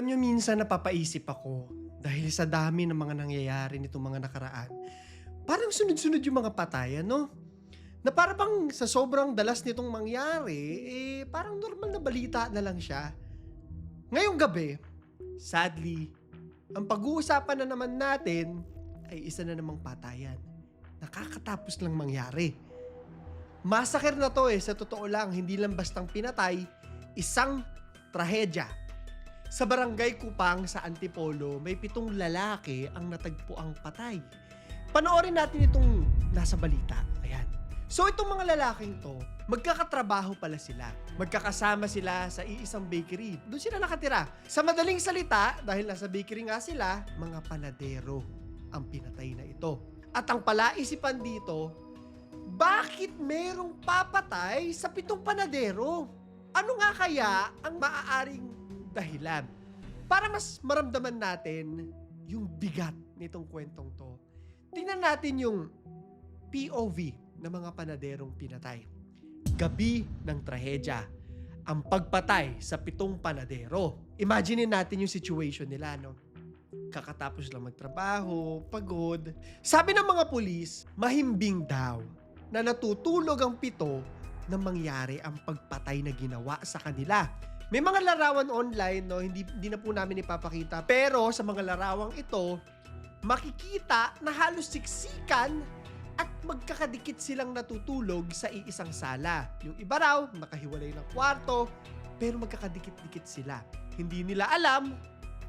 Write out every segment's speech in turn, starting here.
Alam nyo, minsan napapaisip ako dahil sa dami ng mga nangyayari nitong mga nakaraan. Parang sunod-sunod yung mga patayan, no? Na para bang sa sobrang dalas nitong mangyari, eh parang normal na balita na lang siya. Ngayong gabi, sadly, ang pag-uusapan na naman natin ay isa na namang patayan. Nakakatapos lang mangyari. Massacre na to eh, sa totoo lang, hindi lang bastang pinatay, isang trahedya. Sa barangay Kupang sa Antipolo, may pitong lalaki ang natagpo ang patay. Panoorin natin itong nasa balita. Ayan. So itong mga lalaking to, magkakatrabaho pala sila. Magkakasama sila sa iisang bakery. Doon sila nakatira. Sa madaling salita, dahil nasa bakery nga sila, mga panadero ang pinatay na ito. At ang palaisipan dito, bakit merong papatay sa pitong panadero? Ano nga kaya ang maaaring dahilan? Para mas maramdaman natin yung bigat nitong kwentong to, tingnan natin yung POV ng mga panaderong pinatay. Gabi ng trahedya. Ang pagpatay sa pitong panadero. Imagine natin yung situation nila, no? Kakatapos lang magtrabaho, pagod. Sabi ng mga pulis, mahimbing daw na natutulog ang pito na mangyari ang pagpatay na ginawa sa kanila. May mga larawan online, no, hindi, hindi na po namin ipapakita. Pero sa mga larawang ito, makikita na halos siksikan at magkakadikit silang natutulog sa iisang sala. Yung iba raw, nakahiwalay ng kwarto, pero magkakadikit-dikit sila. Hindi nila alam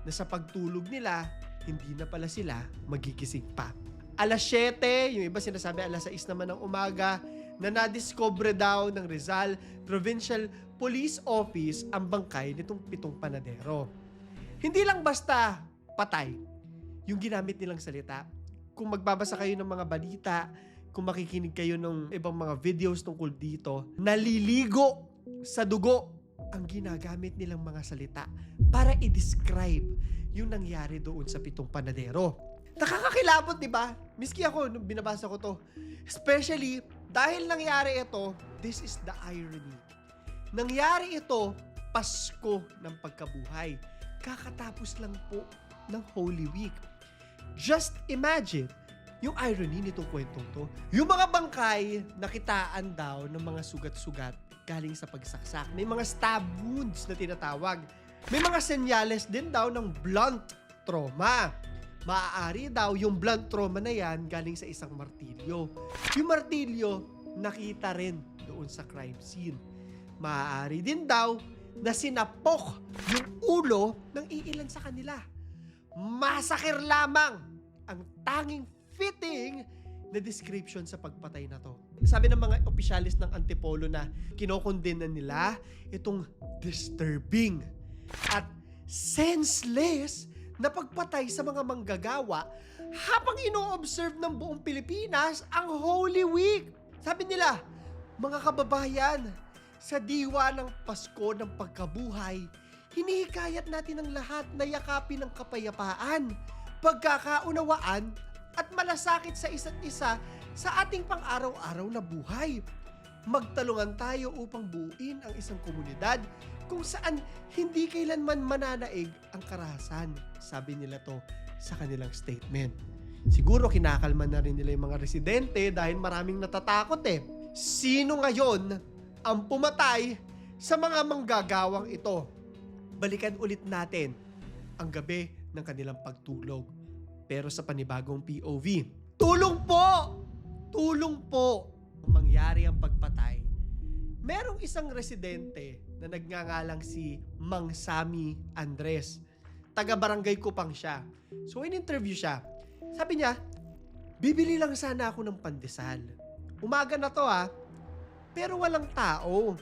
na sa pagtulog nila, hindi na pala sila magigising pa. Alas 7, yung iba sinasabi alas 6 naman ng umaga, na nadiscover daw ng Rizal Provincial Police Office ang bangkay nitong pitong panadero. Hindi lang basta patay yung ginamit nilang salita. Kung magbabasa kayo ng mga balita, kung makikinig kayo ng ibang mga videos tungkol dito, naliligo sa dugo ang ginagamit nilang mga salita para i-describe yung nangyari doon sa pitong panadero. Nakakakilabot, di ba? Miski ako, nung binabasa ko to. Especially, dahil nangyari ito, this is the irony. Nangyari ito, Pasko ng pagkabuhay. Kakatapos lang po ng Holy Week. Just imagine, yung irony nitong kwentong to. Yung mga bangkay, nakitaan daw ng mga sugat-sugat galing sa pagsaksak. May mga stab wounds na tinatawag. May mga senyales din daw ng blunt trauma. Maaari daw yung blunt trauma na yan galing sa isang martilyo. Yung martilyo, nakita rin doon sa crime scene. Maaari din daw na sinapok yung ulo ng iilan sa kanila. Masakir lamang ang tanging fitting na description sa pagpatay na to. Sabi ng mga opisyalis ng Antipolo na kinokondena nila itong disturbing at senseless na pagpatay sa mga manggagawa habang ino-observe ng buong Pilipinas ang Holy Week. Sabi nila, mga kababayan, sa diwa ng Pasko ng pagkabuhay, hinihikayat natin ang lahat na yakapin ng kapayapaan, pagkakaunawaan at malasakit sa isa't isa sa ating pang-araw-araw na buhay. Magtalungan tayo upang buuin ang isang komunidad kung saan hindi kailanman mananaig ang karahasan, sabi nila to sa kanilang statement. Siguro kinakalman na rin nila yung mga residente dahil maraming natatakot eh. Sino ngayon ang pumatay sa mga manggagawang ito? Balikan ulit natin ang gabi ng kanilang pagtulog. Pero sa panibagong POV. Tulong po! Tulong po! Mangyari ang pagpatay, merong isang residente na nagngangalang si Mang Sami Andres. Taga barangay Kupang siya. So in-interview siya. Sabi niya, bibili lang sana ako ng pandesal. Umaga na to ah, pero walang tao.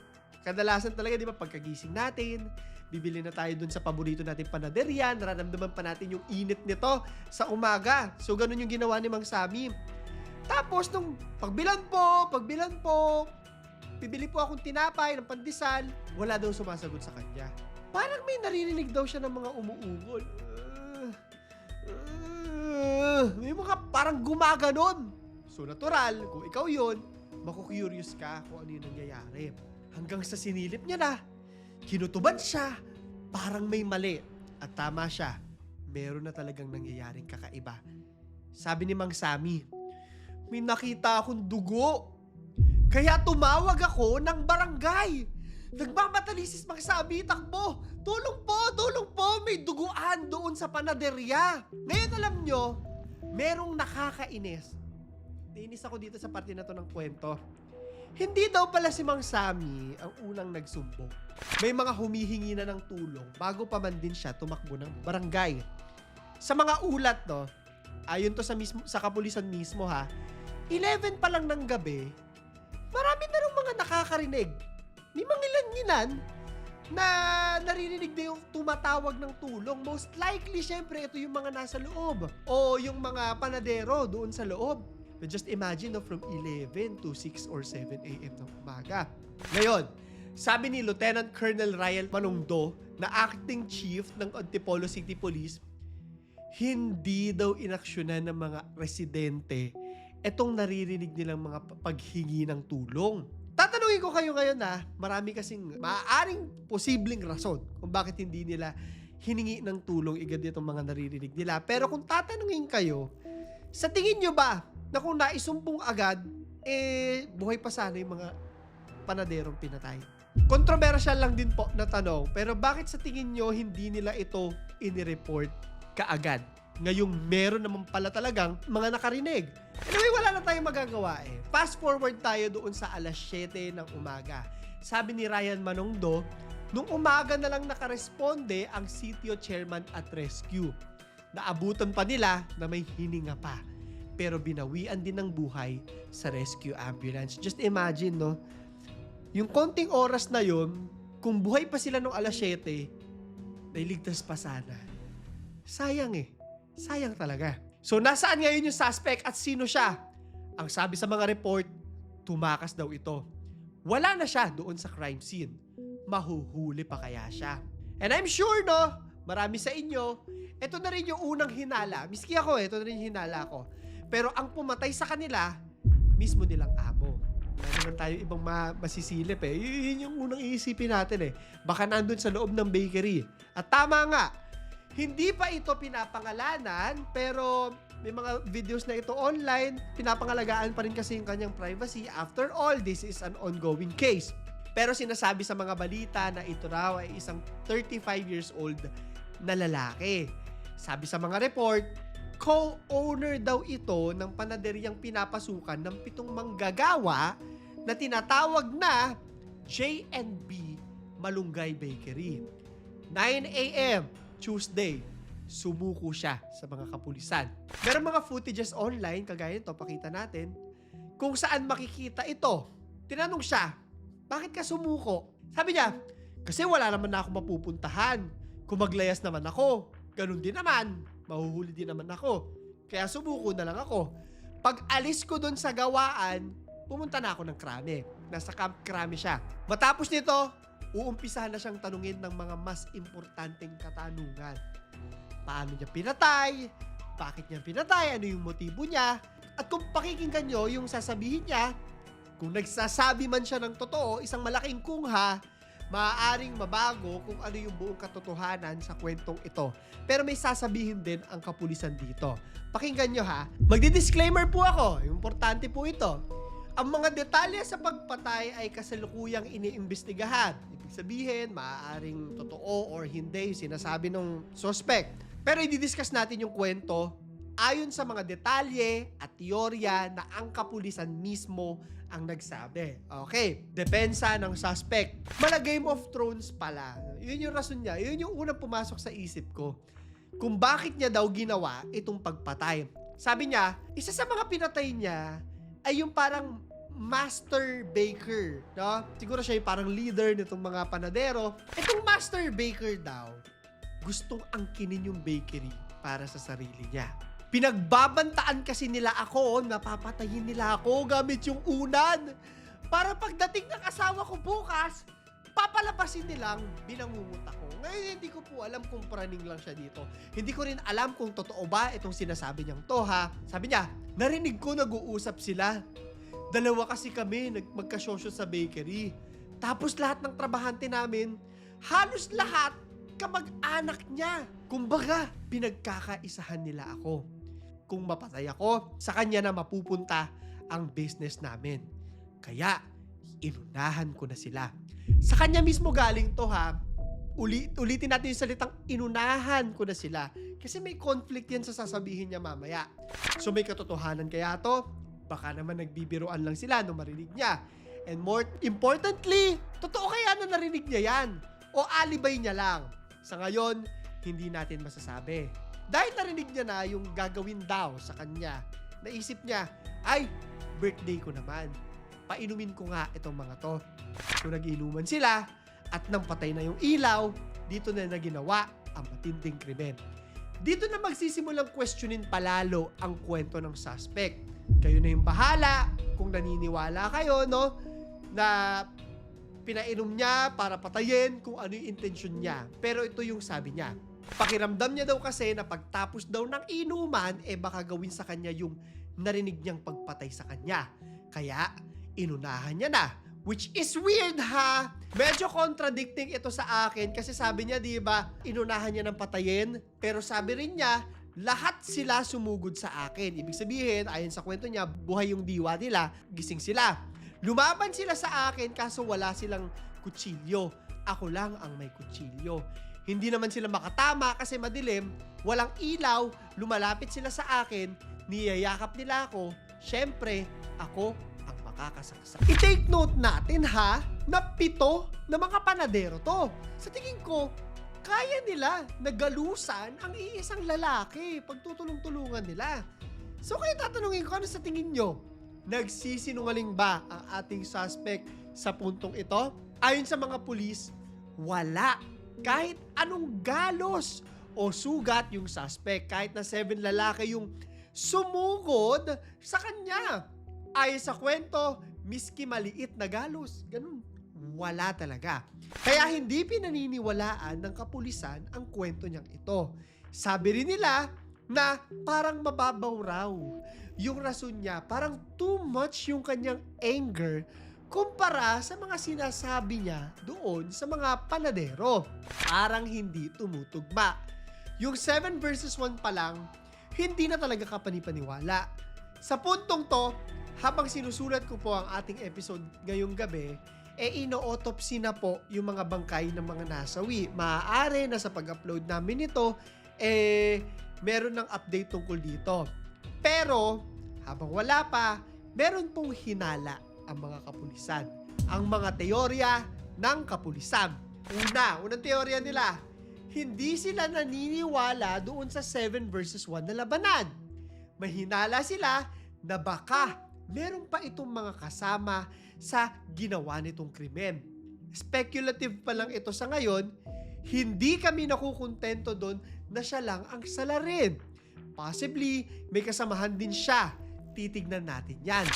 Kadalasan talaga, di ba, pagkagising natin, bibili na tayo dun sa paborito natin panaderya, nararamdaman pa natin yung init nito sa umaga. So, ganun yung ginawa ni Mang Sami. Tapos, nung pagbilan po, pagbilan po, bibili po akong tinapay ng pandesal, wala daw sumasagot sa kanya. Parang may naririnig daw siya ng mga umuugol. Uh, uh, may mga parang gumaganon. So natural, kung ikaw yon, maku-curious ka kung ano yung nangyayari. Hanggang sa sinilip niya na, kinutuban siya, parang may mali. At tama siya, meron na talagang nangyayaring kakaiba. Sabi ni Mang Sami, may nakita akong dugo. Kaya tumawag ako ng barangay. Nagmamatalisis Mang Sami, takbo. Tulong po, tulong po, may duguan doon sa panaderya. Ngayon alam nyo, merong nakakainis. Nainis ako dito sa parte na to ng kwento. Hindi daw pala si Mang Sami ang unang nagsumbong. May mga humihingi na ng tulong bago pa man din siya tumakbo ng barangay. Sa mga ulat, no, ayon to sa, mismo, sa kapulisan mismo ha, 11 pa lang ng gabi, marami na rin mga nakakarinig. Ni mangilan-ngilan na naririnig na yung tumatawag ng tulong. Most likely, syempre, ito yung mga nasa loob. O yung mga panadero doon sa loob. But just imagine no, from 11 to 6 or 7 a.m. ng umaga. Ngayon, sabi ni Lieutenant Colonel Ryan Manungdo na acting chief ng Antipolo City Police, hindi daw inaksyonan ng mga residente etong naririnig nilang mga pa- paghingi ng tulong. Tatanungin ko kayo ngayon na marami kasing maaaring posibleng rason kung bakit hindi nila hiningi ng tulong igad itong mga naririnig nila. Pero kung tatanungin kayo, sa tingin nyo ba na kung naisumbong agad, eh, buhay pa sana yung mga panaderong pinatay? Controversial lang din po na tanong, pero bakit sa tingin nyo hindi nila ito inireport kaagad? Ngayong meron naman pala talagang mga nakarinig. Anyway, wala na tayong magagawa eh. Fast forward tayo doon sa alas 7 ng umaga. Sabi ni Ryan Manongdo, nung umaga na lang nakaresponde ang sitio chairman at rescue. Naabutan pa nila na may hininga pa. Pero binawian din ng buhay sa rescue ambulance. Just imagine, no? Yung konting oras na yon, kung buhay pa sila nung alas 7, nailigtas pa sana. Sayang eh. Sayang talaga. So, nasaan ngayon yung suspect at sino siya? Ang sabi sa mga report, tumakas daw ito. Wala na siya doon sa crime scene. Mahuhuli pa kaya siya. And I'm sure, no, marami sa inyo, ito na rin yung unang hinala. Miski ako, ito na rin yung hinala ko. Pero ang pumatay sa kanila, mismo nilang amo. Wala naman tayo ibang ma- masisilip eh. Y- yun yung unang iisipin natin eh. Baka nandun sa loob ng bakery. At tama nga, hindi pa ito pinapangalanan, pero may mga videos na ito online, pinapangalagaan pa rin kasi yung kanyang privacy. After all, this is an ongoing case. Pero sinasabi sa mga balita na ito raw ay isang 35 years old na lalaki. Sabi sa mga report, co-owner daw ito ng panaderyang pinapasukan ng pitong manggagawa na tinatawag na J&B Malunggay Bakery. 9 a.m. Tuesday, sumuko siya sa mga kapulisan. Meron mga footages online, kagaya nito, pakita natin, kung saan makikita ito. Tinanong siya, bakit ka sumuko? Sabi niya, kasi wala naman na ako mapupuntahan. Kung maglayas naman ako, ganun din naman, mahuhuli din naman ako. Kaya sumuko na lang ako. Pag alis ko doon sa gawaan, pumunta na ako ng krame. Nasa Camp Krame siya. Matapos nito, uumpisahan na siyang tanungin ng mga mas importanteng katanungan. Paano niya pinatay? Bakit niya pinatay? Ano yung motibo niya? At kung pakikinggan nyo yung sasabihin niya, kung nagsasabi man siya ng totoo, isang malaking kungha, maaaring mabago kung ano yung buong katotohanan sa kwentong ito. Pero may sasabihin din ang kapulisan dito. Pakinggan nyo ha. Magdi-disclaimer po ako. Importante po ito. Ang mga detalye sa pagpatay ay kasalukuyang iniimbestigahan. Ibig sabihin, maaaring totoo or hindi yung sinasabi ng suspect. Pero i-discuss natin yung kwento ayon sa mga detalye at teorya na ang kapulisan mismo ang nagsabi. Okay, depensa ng suspect. Mala Game of Thrones pala. Yun yung rason niya. Yun yung unang pumasok sa isip ko. Kung bakit niya daw ginawa itong pagpatay. Sabi niya, isa sa mga pinatay niya ay yung parang master baker, no? Siguro siya yung parang leader nitong mga panadero. Itong master baker daw, gustong angkinin yung bakery para sa sarili niya. Pinagbabantaan kasi nila ako, napapatayin nila ako gamit yung unan. Para pagdating ng asawa ko bukas, papalabasin nilang binangungot ako. Ngayon, hindi ko po alam kung praning lang siya dito. Hindi ko rin alam kung totoo ba itong sinasabi niyang to, ha? Sabi niya, narinig ko nag-uusap sila. Dalawa kasi kami magkasosyo sa bakery. Tapos lahat ng trabahante namin, halos lahat kamag-anak niya. Kumbaga, pinagkakaisahan nila ako. Kung mapatay ako, sa kanya na mapupunta ang business namin. Kaya, inunahan ko na sila. Sa kanya mismo galing to ha. Uli, ulitin natin yung salitang inunahan ko na sila. Kasi may conflict yan sa sasabihin niya mamaya. So may katotohanan kaya to? Baka naman nagbibiruan lang sila nung marinig niya. And more importantly, totoo kaya na narinig niya yan? O alibay niya lang? Sa ngayon, hindi natin masasabi. Dahil narinig niya na yung gagawin daw sa kanya, naisip niya, ay, birthday ko naman. Painumin ko nga itong mga to. So nagiinuman sila at nang na yung ilaw, dito na naginawa ang matinding krimen. Dito na magsisimulang questionin palalo ang kwento ng suspect. Kayo na yung bahala kung naniniwala kayo, no? Na pinainom niya para patayin kung ano yung intention niya. Pero ito yung sabi niya. Pakiramdam niya daw kasi na pagtapos daw ng inuman, eh baka gawin sa kanya yung narinig niyang pagpatay sa kanya. Kaya, inunahan niya na. Which is weird ha? Medyo contradicting ito sa akin kasi sabi niya, di ba, inunahan niya ng patayin. Pero sabi rin niya, lahat sila sumugod sa akin. Ibig sabihin, ayon sa kwento niya, buhay yung diwa nila, gising sila. Lumaban sila sa akin kaso wala silang kutsilyo. Ako lang ang may kutsilyo. Hindi naman sila makatama kasi madilim, walang ilaw, lumalapit sila sa akin, niyayakap nila ako, syempre, ako ang makakasaksak. I-take note natin ha, na pito na mga panadero to. Sa tingin ko, kaya nila nagalusan ang iisang lalaki pagtutulong-tulungan nila. So kaya tatanungin ko ano sa tingin nyo? Nagsisinungaling ba ang ating suspect sa puntong ito? Ayon sa mga pulis, wala. Kahit anong galos o sugat yung suspect, kahit na seven lalaki yung sumugod sa kanya. Ayon sa kwento, miski maliit na galos, ganun. Wala talaga. Kaya hindi pinaniniwalaan ng kapulisan ang kwento niyang ito. Sabi rin nila na parang mababaw raw. Yung rason niya, parang too much yung kanyang anger kumpara sa mga sinasabi niya doon sa mga panadero. Parang hindi tumutugma. Yung 7 verses 1 pa lang, hindi na talaga kapanipaniwala. Sa puntong to, habang sinusulat ko po ang ating episode ngayong gabi, eh ino-autopsy na po yung mga bangkay ng mga nasawi. Maaari na sa pag-upload namin nito, eh meron ng update tungkol dito. Pero, habang wala pa, meron pong hinala ang mga kapulisan. Ang mga teorya ng kapulisan. Una, unang teorya nila, hindi sila naniniwala doon sa 7 versus 1 na labanan. Mahinala sila na baka meron pa itong mga kasama sa ginawa nitong krimen. Speculative pa lang ito sa ngayon, hindi kami nakukontento doon na siya lang ang salarin. Possibly, may kasamahan din siya. Titignan natin yan.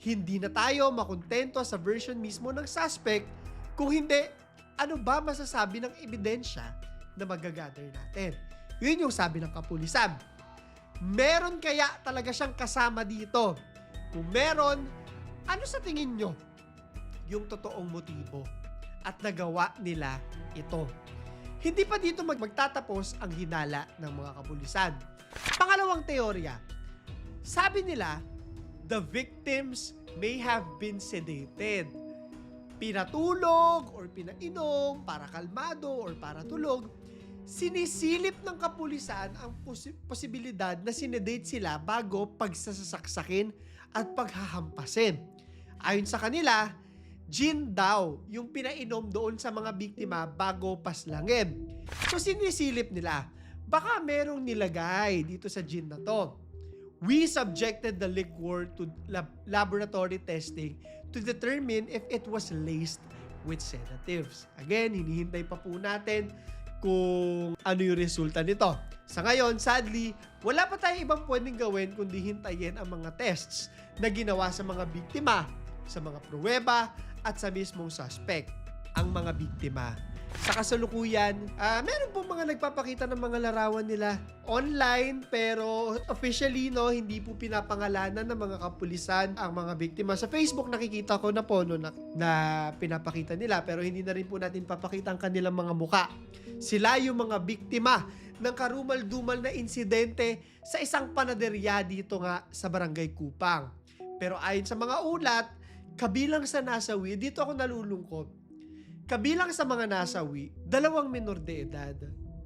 Hindi na tayo makontento sa version mismo ng suspect. Kung hindi, ano ba masasabi ng ebidensya na magagather natin? Yun yung sabi ng kapulisan. Meron kaya talaga siyang kasama dito? Kung meron, ano sa tingin nyo yung totoong motibo at nagawa nila ito? Hindi pa dito mag magtatapos ang hinala ng mga kapulisan. Pangalawang teorya, sabi nila, the victims may have been sedated. Pinatulog or pinainom para kalmado or para tulog. Sinisilip ng kapulisan ang posi- posibilidad na sinedate sila bago pagsasaksakin at paghahampasin. Ayon sa kanila, gin daw yung pinainom doon sa mga biktima bago paslangin. So sinisilip nila, baka merong nilagay dito sa gin na to. We subjected the liquor to lab- laboratory testing to determine if it was laced with sedatives. Again, hinihintay pa po natin kung ano yung resulta nito. Sa ngayon, sadly, wala pa tayong ibang pwedeng gawin kundi hintayin ang mga tests na ginawa sa mga biktima, sa mga pruweba, at sa mismong suspect. ang mga biktima. Sa kasalukuyan, ah, meron po mga nagpapakita ng mga larawan nila online pero officially no hindi po pinapangalanan ng mga kapulisan ang mga biktima. Sa Facebook nakikita ko na po no, na, na pinapakita nila pero hindi na rin po natin papakita ang kanilang mga muka. Sila yung mga biktima ng karumal-dumal na insidente sa isang panaderya dito nga sa Barangay Kupang. Pero ayon sa mga ulat, kabilang sa nasawi, dito ako nalulungkot. Kabilang sa mga nasawi, dalawang minor de edad.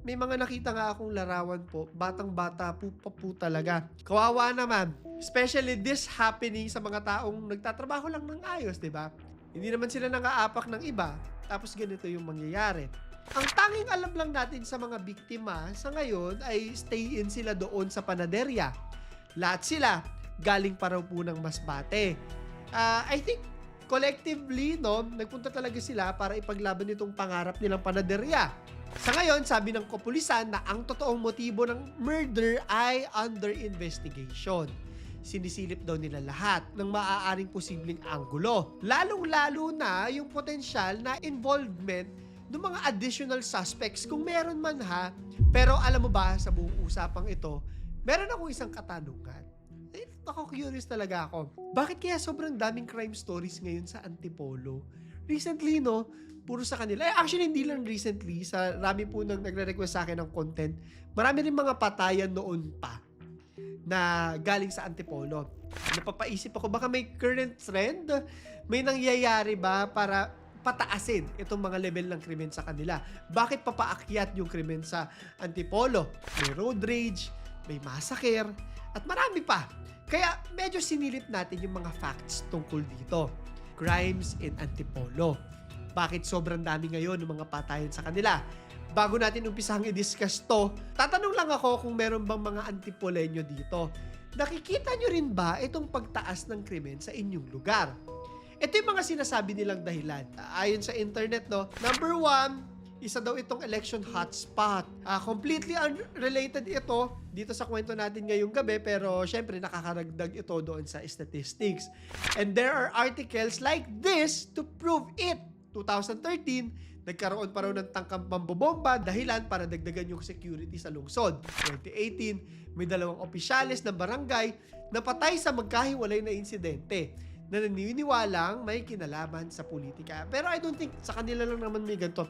May mga nakita nga akong larawan po, batang-bata po pa po talaga. Kawawa naman. Especially this happening sa mga taong nagtatrabaho lang ng ayos, di ba? Hindi naman sila nangaapak ng iba, tapos ganito yung mangyayari. Ang tanging alam lang natin sa mga biktima sa ngayon ay stay in sila doon sa panaderya. Lahat sila galing pa raw po ng Masbate. Ah, I think collectively, no, nagpunta talaga sila para ipaglaban itong pangarap nilang panaderya. Sa ngayon, sabi ng kapulisan na ang totoong motibo ng murder ay under investigation. Sinisilip daw nila lahat ng maaaring posibleng anggulo. Lalong-lalo na yung potensyal na involvement ng mga additional suspects kung meron man ha. Pero alam mo ba, sa buong usapang ito, meron akong isang katanungan. Eh, ako curious talaga ako. Bakit kaya sobrang daming crime stories ngayon sa Antipolo? Recently, no, puro sa kanila. Eh, actually, hindi lang recently. Sa rami po nang nagre-request sa akin ng content, marami rin mga patayan noon pa na galing sa Antipolo. Napapaisip ako, baka may current trend? May nangyayari ba para pataasin itong mga level ng krimen sa kanila? Bakit papaakyat yung krimen sa Antipolo? May road rage, may massacre, at marami pa. Kaya medyo sinilip natin yung mga facts tungkol dito. Crimes in Antipolo. Bakit sobrang dami ngayon ng mga patayan sa kanila? Bago natin umpisang i-discuss to, tatanong lang ako kung meron bang mga antipolenyo dito. Nakikita nyo rin ba itong pagtaas ng krimen sa inyong lugar? Ito yung mga sinasabi nilang dahilan. Ayon sa internet, no? Number one, isa daw itong election hotspot. Ah, completely unrelated ito dito sa kwento natin ngayong gabi pero syempre nakakaragdag ito doon sa statistics. And there are articles like this to prove it. 2013, nagkaroon pa raw ng tangkang pambobomba dahilan para dagdagan yung security sa lungsod. 2018, may dalawang opisyalis ng barangay na patay sa magkahiwalay na insidente na naniniwalang may kinalaman sa politika. Pero I don't think sa kanila lang naman may ganito.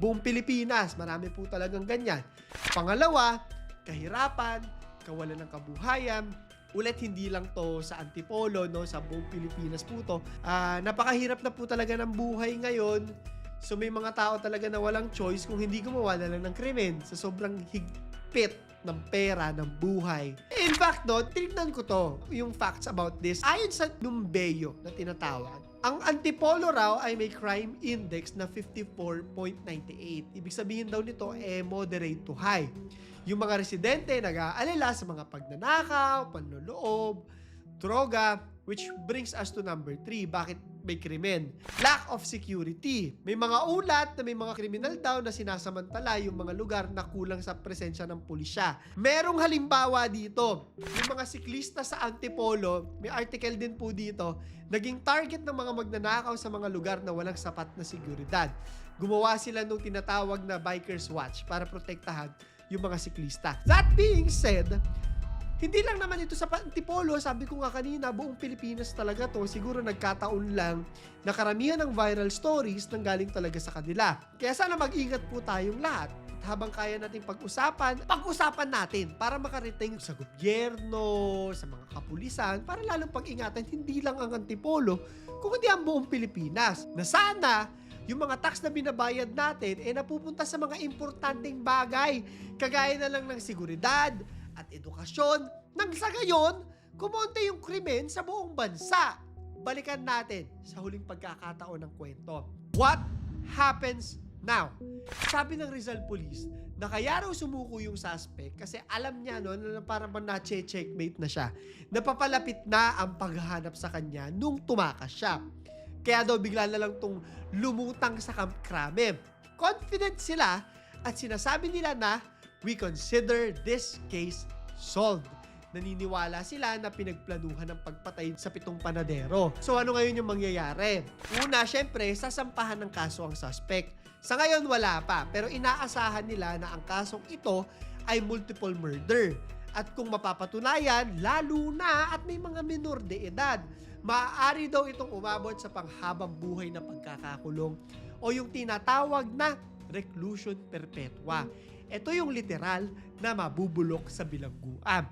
Buong Pilipinas, marami po talagang ganyan. Pangalawa, kahirapan, kawalan ng kabuhayan, ulit hindi lang to sa Antipolo, no, sa buong Pilipinas po to. Ah, napakahirap na po talaga ng buhay ngayon. So may mga tao talaga na walang choice kung hindi gumawa na lang ng krimen sa sobrang higpit ng pera, ng buhay. In fact, no, tinignan ko to, yung facts about this. Ayon sa Numbeo na tinatawag, ang Antipolo raw ay may crime index na 54.98. Ibig sabihin daw nito, eh, moderate to high. Yung mga residente nag-aalala sa mga pagnanakaw, panloloob, droga, which brings us to number 3. Bakit may krimen? Lack of security. May mga ulat na may mga kriminal daw na sinasamantala yung mga lugar na kulang sa presensya ng pulisya. Merong halimbawa dito. Yung mga siklista sa Antipolo, may article din po dito, naging target ng mga magnanakaw sa mga lugar na walang sapat na seguridad. Gumawa sila nung tinatawag na Bikers Watch para protektahan yung mga siklista. That being said, hindi lang naman ito sa Antipolo, sabi ko nga kanina, buong Pilipinas talaga to. Siguro nagkataon lang na karamihan ng viral stories nang galing talaga sa kanila. Kaya sana mag-ingat po tayong lahat. At habang kaya natin pag-usapan, pag-usapan natin para makarating sa gobyerno, sa mga kapulisan, para lalong pag-ingatan hindi lang ang Antipolo, kung hindi ang buong Pilipinas. Na sana yung mga tax na binabayad natin eh napupunta sa mga importanteng bagay kagaya na lang ng seguridad at edukasyon nang sa gayon kumonte yung krimen sa buong bansa. Balikan natin sa huling pagkakataon ng kwento. What happens now? Sabi ng Rizal Police na kaya raw sumuko yung suspect kasi alam niya no, na parang na-checkmate na siya. Napapalapit na ang paghahanap sa kanya nung tumakas siya. Kaya daw bigla na lang tong lumutang sa Camp Crame. Confident sila at sinasabi nila na we consider this case solved. Naniniwala sila na pinagplanuhan ng pagpatay sa pitong panadero. So ano ngayon yung mangyayari? Una, syempre, sasampahan ng kaso ang suspect. Sa ngayon, wala pa. Pero inaasahan nila na ang kasong ito ay multiple murder. At kung mapapatunayan, lalo na at may mga minor de edad, maaari daw itong umabot sa panghabang buhay na pagkakakulong o yung tinatawag na reclusion perpetua. Ito yung literal na mabubulok sa bilangguan.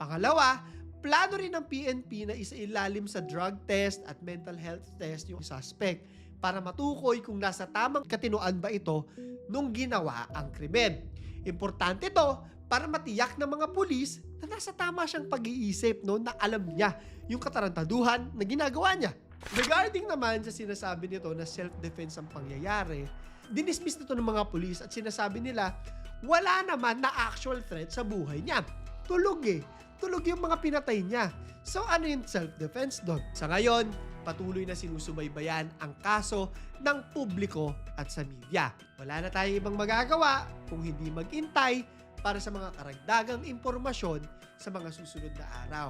Pangalawa, plano rin ng PNP na isailalim sa drug test at mental health test yung suspect para matukoy kung nasa tamang katinoan ba ito nung ginawa ang krimen. Importante to para matiyak ng mga pulis na nasa tama siyang pag-iisip no, na alam niya yung katarantaduhan na ginagawa niya. Regarding naman sa sinasabi nito na self-defense ang pangyayari, dinismiss na to ng mga pulis at sinasabi nila wala naman na actual threat sa buhay niya. Tulog eh. Tulog yung mga pinatay niya. So ano yung self-defense doon? Sa ngayon, patuloy na sinusubaybayan ang kaso ng publiko at sa media. Wala na tayong ibang magagawa kung hindi magintay para sa mga karagdagang impormasyon sa mga susunod na araw.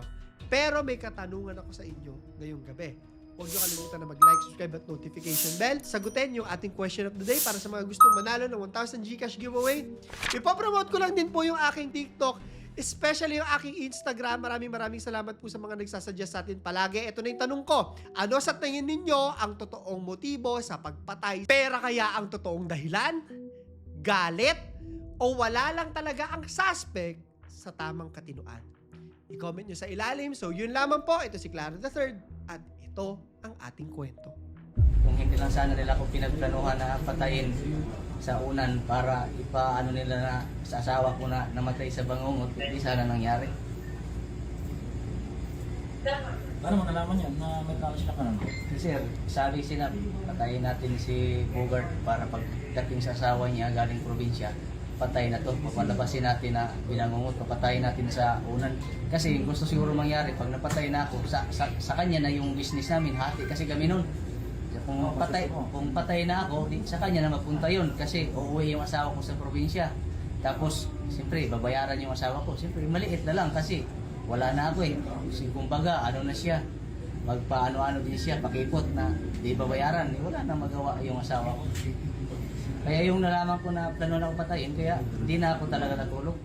Pero may katanungan ako sa inyo ngayong gabi. Huwag niyo kalimutan na mag-like, subscribe at notification bell. Sagutin yung ating question of the day para sa mga gustong manalo ng 1,000 Gcash giveaway. Ipopromote ko lang din po yung aking TikTok, especially yung aking Instagram. Maraming maraming salamat po sa mga nagsasuggest sa atin palagi. Ito na yung tanong ko. Ano sa tingin ninyo ang totoong motibo sa pagpatay? Pera kaya ang totoong dahilan? Galit? O wala lang talaga ang suspect sa tamang katinuan? I-comment nyo sa ilalim. So yun lamang po. Ito si Clara Third at ito ang ating kwento. Kung hindi lang sana nila ako pinagplanuhan na patayin sa unan para ipaano nila na sa asawa ko na namatay sa bangungot, hindi sana nangyari. Paano mo nalaman yan na may plano sila kanan? Kasi sir, sabi sila, patayin natin si Bogart para pagdating sa asawa niya galing probinsya, patay na to, papalabasin natin na binangungot, papatayin natin sa unan. Kasi gusto siguro mangyari, pag napatay na ako, sa, sa, sa kanya na yung business namin, hati kasi kami nun. Kung Oo, patay, kung patay na ako, di, sa kanya na magpunta yun kasi uuwi yung asawa ko sa probinsya. Tapos, siyempre, babayaran yung asawa ko. Siyempre, maliit na lang kasi wala na ako eh. Kasi kumbaga, ano na siya, magpaano-ano din siya, pakipot na di babayaran. Eh, wala na magawa yung asawa ko. Kaya yung nalaman ko na plano na ako patayin, kaya hindi na ako talaga natulog.